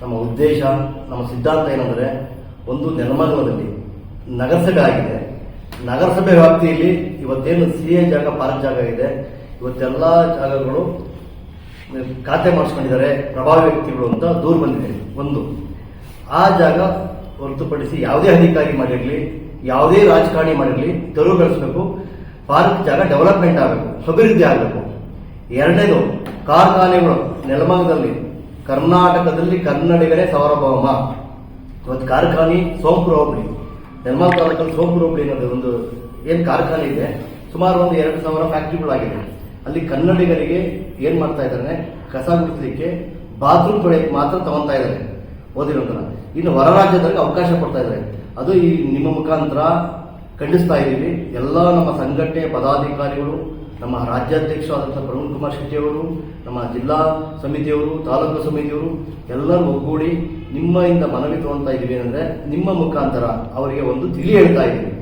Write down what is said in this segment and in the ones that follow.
ನಮ್ಮ ಉದ್ದೇಶ, ನಮ್ಮ ಸಿದ್ಧಾಂತ ಏನಂದ್ರೆ, ಒಂದು ನೆಲಮಂಗಲದಲ್ಲಿ ನಗರಸಭೆ ಆಗಿದೆ. ನಗರಸಭೆ ವ್ಯಾಪ್ತಿಯಲ್ಲಿ ಇವತ್ತೇನು ಸಿ ಎ ಜಾಗ, ಪಾರ್ಕ್ ಜಾಗ ಇದೆ. ಇವತ್ತೆಲ್ಲ ಜಾಗಗಳು ಖಾತೆ ಮಾಡಿಸ್ಕೊಂಡಿದ್ದಾರೆ ಪ್ರಭಾವಿ ವ್ಯಕ್ತಿಗಳು ಅಂತ ದೂರು ಬಂದಿದೆ. ಒಂದು. ಆ ಜಾಗ ಹೊರತುಪಡಿಸಿ ಯಾವುದೇ ಅಧಿಕಾರಿ ಮಾಡಿರಲಿ, ಯಾವುದೇ ರಾಜಕಾರಣಿ ಮಾಡಿರಲಿ ತೆರವುಗೊಳಿಸಬೇಕು ಪಾರ್ಕ್ ಜಾಗ ಡೆವಲಪ್ಮೆಂಟ್ ಆಗಬೇಕು, ಅಭಿವೃದ್ಧಿ ಆಗಬೇಕು. ಎರಡನೇದು, ಕಾರ್ಖಾನೆಗಳು, ನೆಲಮಂಗಲದಲ್ಲಿ ಕರ್ನಾಟಕದಲ್ಲಿ ಕನ್ನಡಿಗರೇ ಸಾರ್ವಭೌಮ. ಇವತ್ತು ಕಾರ್ಖಾನೆ ಸೋಂಪುರ ಹೋಬಳಿ ನೆಲಮಂಗಲ ತಾಲೂಕಲ್ಲಿ ಸೋಂಪುರ ಹೋಬಳಿ ಅನ್ನೋದು ಒಂದು ಏನು ಕಾರ್ಖಾನೆ ಇದೆ. ಸುಮಾರು ಒಂದು ಎರಡು ಸಾವಿರ ಫ್ಯಾಕ್ಟ್ರಿಗಳಾಗಿದೆ ಅಲ್ಲಿ ಕನ್ನಡಿಗರಿಗೆ ಏನ್ ಮಾಡ್ತಾ ಇದ್ದಾರೆ? ಕಸ ಗುಡಿಸಲಿಕ್ಕೆ ಬಾತ್ರೂಮ್ ತೊಳೆಯಕ್ಕೆ ಮಾತ್ರ ತಗೊಂತಾ ಇದ್ದಾರೆ. ಓದಿರೋದನ್ನ. ಇನ್ನು ಹೊರ ರಾಜ್ಯದಲ್ಲಿ ಅವಕಾಶ ಕೊಡ್ತಾ ಇದ್ದಾರೆ. ಅದು ಈ ನಿಮ್ಮ ಮುಖಾಂತರ ಖಂಡಿಸ್ತಾ ಇದ್ದೀವಿ. ಎಲ್ಲ ನಮ್ಮ ಸಂಘಟನೆ ಪದಾಧಿಕಾರಿಗಳು, ನಮ್ಮ ರಾಜ್ಯಾಧ್ಯಕ್ಷ ಆದಂಥ ಪ್ರವೀಣ್ ಕುಮಾರ್ ಶೆಟ್ಟಿಯವರು ನಮ್ಮ ಜಿಲ್ಲಾ ಸಮಿತಿಯವರು, ತಾಲೂಕು ಸಮಿತಿಯವರು ಎಲ್ಲರೂ ಒಗ್ಗೂಡಿ ನಿಮ್ಮಿಂದ ಮನವಿ ತಗೊಳ್ತಾ ಇದ್ದೀವಿ ಅಂದರೆ ನಿಮ್ಮ ಮುಖಾಂತರ ಅವರಿಗೆ ಒಂದು ತಿಳಿ ಹೇಳ್ತಾ ಇದ್ದೀವಿ.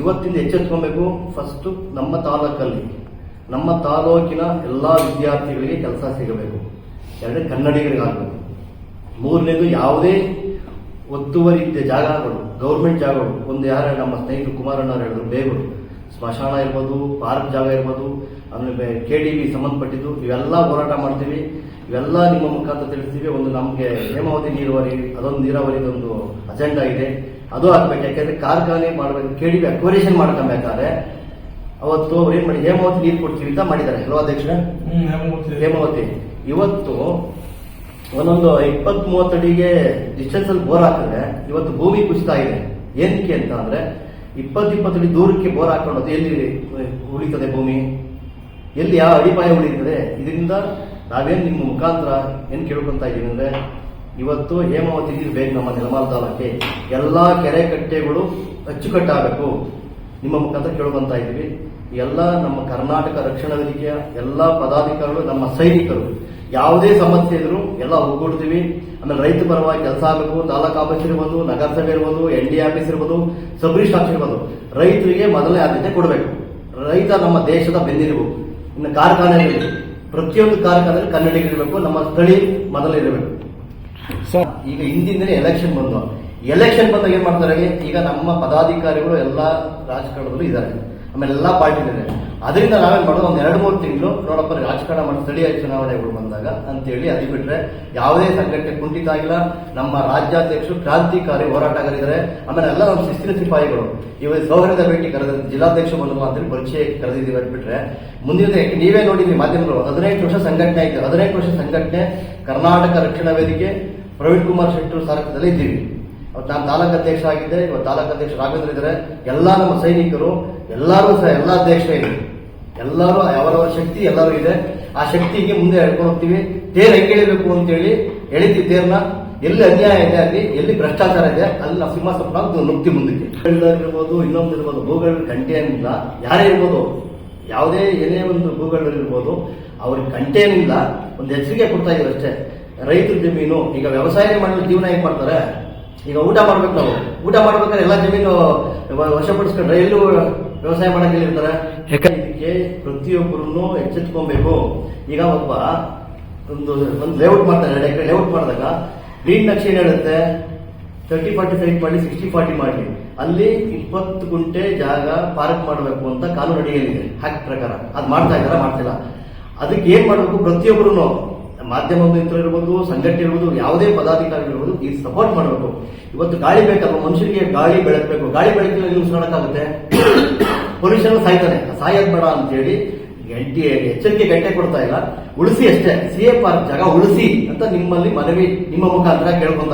ಇವತ್ತಿಂದ ಎಚ್ಚೆತ್ಕೊಬೇಕು ಫಸ್ಟ್ ನಮ್ಮ ತಾಲೂಕಲ್ಲಿ, ನಮ್ಮ ತಾಲೂಕಿನ ಎಲ್ಲ ವಿದ್ಯಾರ್ಥಿಗಳಿಗೆ ಕೆಲಸ ಸಿಗಬೇಕು. ಎರಡನೇ ಕನ್ನಡಿಗರಿಗಾಗಬೇಕು. ಮೂರನೇದು ಯಾವುದೇ ಒತ್ತುವರಿ ಇದ್ದ ಜಾಗಗಳು ಗೌರ್ಮೆಂಟ್ ಜಾಗಗಳು ಒಂದು ಯಾರ ನಮ್ಮ ಸ್ನೇಹಿತರು ಕುಮಾರಣ್ಣ ಹೇಳಿದ್ರು ಬೇಗೂರು ಸ್ಮಶಾನ ಇರ್ಬೋದು ಪಾರ್ಕ್ ಜಾಗ ಇರ್ಬೋದು ಆಮೇಲೆ ಕೆ ಡಿ ಬಿ ಸಂಬಂಧಪಟ್ಟಿದ್ದು ಇವೆಲ್ಲ ಹೋರಾಟ ಮಾಡ್ತೀವಿ. ಇವೆಲ್ಲ ನಿಮ್ಮ ಮುಖಾಂತರ ತಿಳಿಸ್ತೀವಿ. ಒಂದು ನಮಗೆ ಹೇಮಾವತಿ ನೀರಾವರಿ ಅದೊಂದು ನೀರಾವರಿದೊಂದು ಅಜೆಂಡಾ ಇದೆ. ಅದು ಆಗ್ಬೇಕು. ಯಾಕೆಂದ್ರೆ ಕಾರ್ಖಾನೆ ಮಾಡಬೇಕು. ಕೆ ಡಿ ಬಿ ಅಕ್ವರೇಷನ್ ಮಾಡ್ಕೊಬೇಕಾದ್ರೆ ಅವತ್ತು ಏನ್ ಮಾಡಿ ಹೇಮಾವತಿ ನೀರು ಕೊಡ್ತೀವಿ ಅಂತ ಮಾಡಿದ್ದಾರೆ. ಹೇಮಾವತಿ. ಹೇಮಾವತಿ ಇವತ್ತು ಒಂದೊಂದು ಇಪ್ಪತ್ ಮೂವತ್ತಡಿಗೆ ಡಿಸ್ಟೆನ್ಸ್ ಅಲ್ಲಿ ಬೋರ್ ಹಾಕಿದ್ರೆ, ಇವತ್ತು ಭೂಮಿ ಕುಸಿತಾ ಇದೆ ಏನಕ್ಕೆ ಅಂತ ಅಂದ್ರೆ ಇಪ್ಪತ್ ಅಡಿ ದೂರಕ್ಕೆ ಬೋರ್ ಹಾಕೊಂಡು ಎಲ್ಲಿ ಉಳಿತದೆ ಭೂಮಿ? ಎಲ್ಲಿ ಯಾವ ಅಡಿಪಾಯ ಉಳಿತದೆ? ಇದರಿಂದ ನಾವೇನು ನಿಮ್ಮ ಮುಖಾಂತರ ಏನ್ ಕೇಳ್ಕೊಂತ ಇದ್ದೀವಿ ಅಂದ್ರೆ, ಇವತ್ತು ಹೇಮಾವತಿ ನೀರು ಬೇಕು ನಮ್ಮ ನೆಲಮಾಲ ತಾಲೂಕೆ ಎಲ್ಲಾ ಕೆರೆ ಕಟ್ಟೆಗಳು ಅಚ್ಚುಕಟ್ಟಾಗಬೇಕು. ನಿಮ್ಮ ಮುಖಾಂತರ ಕೇಳುವಂತ ಇದ್ದೀವಿ. ಎಲ್ಲ ನಮ್ಮ ಕರ್ನಾಟಕ ರಕ್ಷಣಾ ವೇದಿಕೆಯ ಎಲ್ಲ ಪದಾಧಿಕಾರಿಗಳು ನಮ್ಮ ಸೈನಿಕರು ಯಾವುದೇ ಸಮಸ್ಯೆ ಇದ್ರು ಎಲ್ಲ ಒಗ್ಗೂಡ್ತೀವಿ. ಆಮೇಲೆ ರೈತ ಪರವಾಗಿ ಕೆಲಸ ಆಗಬೇಕು ತಾಲೂಕು ಆಫೀಸ್ ಇರ್ಬೋದು ನಗರಸಭೆ ಇರ್ಬೋದು ಎನ್ ಡಿ ಆಫೀಸ್ ಇರ್ಬೋದು ಸಬ್ ಆಫೀಸ್ ಇರ್ಬೋದು. ರೈತರಿಗೆ ಮೊದಲನೇ ಆದ್ಯತೆ ಕೊಡಬೇಕು. ರೈತ ನಮ್ಮ ದೇಶದ ಬೆನ್ನಿರಬೇಕು ಇನ್ನು ಕಾರ್ಖಾನೆಗಳು ಪ್ರತಿಯೊಂದು ಕಾರ್ಖಾನೆಯಲ್ಲಿ ಕನ್ನಡಿಗರಿರಬೇಕು ನಮ್ಮ ಸ್ಥಳೀಯ ಮೊದಲಿರಬೇಕು ಸರ್. ಈಗ ಹಿಂದಿನ ಎಲೆಕ್ಷನ್ ಬಂದು ಎಲೆಕ್ಷನ್ ಬಂದಾಗ ಏನ್ ಮಾಡ್ತಾರೆ ಈಗ ನಮ್ಮ ಪದಾಧಿಕಾರಿಗಳು ಎಲ್ಲ ರಾಜಕಾರಣದಲ್ಲೂ ಇದ್ದಾರೆ. ಆಮೇಲೆ ಎಲ್ಲಾ ಪಾರ್ಟಿ ಇದೆ ಅದರಿಂದ ನಾವೇನ್ ಮಾಡೋದು? ಒಂದ್ ಎರಡು ಮೂರು ತಿಂಗಳು ನೋಡಪ್ಪ ರಾಜಕಾರಣ ಮಾಡಿ ಸ್ಥಳೀಯ ಚುನಾವಣೆಗಳು ಬಂದಾಗ ಅಂತೇಳಿ ಅದು ಬಿಟ್ರೆ ಯಾವುದೇ ಸಂಘಟನೆ ಕುಂಠಿತ ಆಗಿಲ್ಲ. ನಮ್ಮ ರಾಜ್ಯಾಧ್ಯಕ್ಷರು ಕ್ರಾಂತಿಕಾರಿ ಹೋರಾಟಗಾರಿದ್ದಾರೆ. ಆಮೇಲೆ ಎಲ್ಲ ನಮ್ಮ ಶಿಸ್ತಿನ ಸಿಪಾಯಿಗಳು ಇವತ್ತು ಸೌಕರ್ಯದ ಭೇಟಿ ಕರೆದ ಜಿಲ್ಲಾಧ್ಯಕ್ಷ ಬಂದ್ರು ಅಂತೇಳಿ ಪರಿಚಯ ಕರೆದಿದ್ದೀವಿ ಅಂತ ಬಿಟ್ರೆ. ಮುಂದಿನ ನೀವೇ ನೋಡಿದ್ರಿ ಮಾಧ್ಯಮಗಳು, ಹದಿನೈದು ವರ್ಷ ಸಂಘಟನೆ ಆಯ್ತು ಹದಿನೈದು ವರ್ಷ ಸಂಘಟನೆ ಕರ್ನಾಟಕ ರಕ್ಷಣಾ ವೇದಿಕೆ ಪ್ರವೀಣ್ ಕುಮಾರ್ ಶೆಟ್ಟರು ಸಾರಥ್ಯದಲ್ಲಿ ಇದ್ದೀವಿ. ಅವತ್ತು ನಾನು ತಾಲೂಕು ಅಧ್ಯಕ್ಷ ಆಗಿದ್ದೆ ಇವತ್ತು ತಾಲೂಕು ಅಧ್ಯಕ್ಷ ರಾಘವೇಂದ್ರ ಇದ್ದಾರೆ ಎಲ್ಲ ನಮ್ಮ ಸೈನಿಕರು, ಎಲ್ಲರೂ ಸಹ ಎಲ್ಲ ಅಧ್ಯಕ್ಷರೇ ಇದೆ ಎಲ್ಲರೂ ಅವರವರ ಶಕ್ತಿ, ಎಲ್ಲರೂ ಇದೆ. ಆ ಶಕ್ತಿಗೆ ಮುಂದೆ ಹೇಳ್ಕೊಂಡು ಹೋಗ್ತೀವಿ. ತೇರ್ ಹೆಂಗೆ ಎಳಿಬೇಕು ಅಂತೇಳಿ ಎಳಿತೀವಿ ತೇರ್ನ. ಎಲ್ಲಿ ಅನ್ಯಾಯ ಇದೆ ಅಲ್ಲಿ, ಎಲ್ಲಿ ಭ್ರಷ್ಟಾಚಾರ ಇದೆ, ಅಲ್ಲಿ ನಾವು ಸಿಂಹಾಸನ ನುಗ್ತಿ ಮುಂದಕ್ಕೆ. ಇರ್ಬೋದು, ಇನ್ನೊಂದು ಇರ್ಬೋದು ಭೂಗಳ ಗಂಟೆ ಏನಿಲ್ಲ. ಯಾರೇ ಇರ್ಬೋದು, ಯಾವುದೇ ಏನೇ ಒಂದು ಭೂಗಳು ಇರ್ಬೋದು, ಅವ್ರಿಗೆ ಗಂಟೆ ಏನಿಲ್ಲ. ಒಂದು ಎಚ್ಚರಿಕೆ ಕೊಡ್ತಾ ಇದ್ದಾರೆ ಅಷ್ಟೇ. ರೈತರ ಜಮೀನು, ಈಗ ವ್ಯವಸಾಯ ಮಾಡಲು ಜೀವನ ಹೇಗೆ ಮಾಡ್ತಾರೆ? ಈಗ ಊಟ ಮಾಡ್ಬೇಕು ನಾವು. ಊಟ ಮಾಡ್ಬೇಕಾದ್ರೆ ಎಲ್ಲ ಜಮೀನು ವಶಪಡಿಸ್ಕೊಂಡ್ರೆ ಎಲ್ಲೂ ವ್ಯವಸಾಯ ಮಾಡಕ್ಕೆ ಇರ್ತಾರೆ ಇದಕ್ಕೆ ಪ್ರತಿಯೊಬ್ಬರನ್ನು ಎಚ್ಚೆತ್ಕೊಬೇಕು. ಈಗ ಒಬ್ಬ ಒಂದು ಒಂದು ಲೇಔಟ್ ಮಾಡ್ತಾರೆ ಎರಡು ಎಕರೆ ಲೇಔಟ್ ಮಾಡಿದಾಗ ಗ್ರೀನ್ ನಕ್ಷೆ ಏನು ಹೇಳುತ್ತೆ? ತರ್ಟಿ ಫಾರ್ಟಿ ಸೈಟ್ ಮಾಡಿ ಸಿಕ್ಸ್ಟಿ ಫಾರ್ಟಿ ಮಾಡಿ. ಅಲ್ಲಿ ಇಪ್ಪತ್ತು ಗುಂಟೆ ಜಾಗ ಪಾರ್ಕ್ ಮಾಡಬೇಕು ಅಂತ ಕಾನೂನು ಅಡಿಯಲ್ಲಿದೆ ಹ್ಯಾಕ್ ಪ್ರಕಾರ. ಅದು ಮಾಡ್ತಾ ಇದ್ದಾರೆ? ಮಾಡ್ತಿಲ್ಲ. ಅದಕ್ಕೆ ಏನು ಮಾಡಬೇಕು? ಪ್ರತಿಯೊಬ್ಬರು ಮಾಧ್ಯಮ ಮಿತ್ರರು ಇರ್ಬೋದು ಸಂಘಟನೆ ಇರ್ಬೋದು ಯಾವುದೇ ಪದಾಧಿಕಾರಿ ಇರ್ಬೋದು ಈ ಸಪೋರ್ಟ್ ಮಾಡಬೇಕು. ಇವತ್ತು ಗಾಳಿ ಬೇಕಲ್ಲ ಮನುಷ್ಯರಿಗೆ ಗಾಳಿ ಬೆಳಕಬೇಕು. ಗಾಳಿ ಬೆಳಕಿಲ್ಲ ನೀವು ಮಾಡೋಕ್ಕಾಗುತ್ತೆ ಪೊಲ್ಯೂಷನ್ ಸಾಯ್ತಾನೆ. ಸಾಯೋದ್ ಬೇಡ ಅಂತೇಳಿ ಗಂಟೆ ಎಚ್ಚರಿಕೆ ಗಂಟೆ ಕೊಡ್ತಾ ಇಲ್ಲ. ಉಳಿಸಿ ಅಷ್ಟೇ. ಸಿ ಎ ಪಾರ್ಕ್ ಜಾಗ ಉಳಿಸಿ ಅಂತ ನಿಮ್ಮಲ್ಲಿ ಮನವಿ, ನಿಮ್ಮ ಮುಖಾಂತರ ಕೇಳ್ಕೊಂತ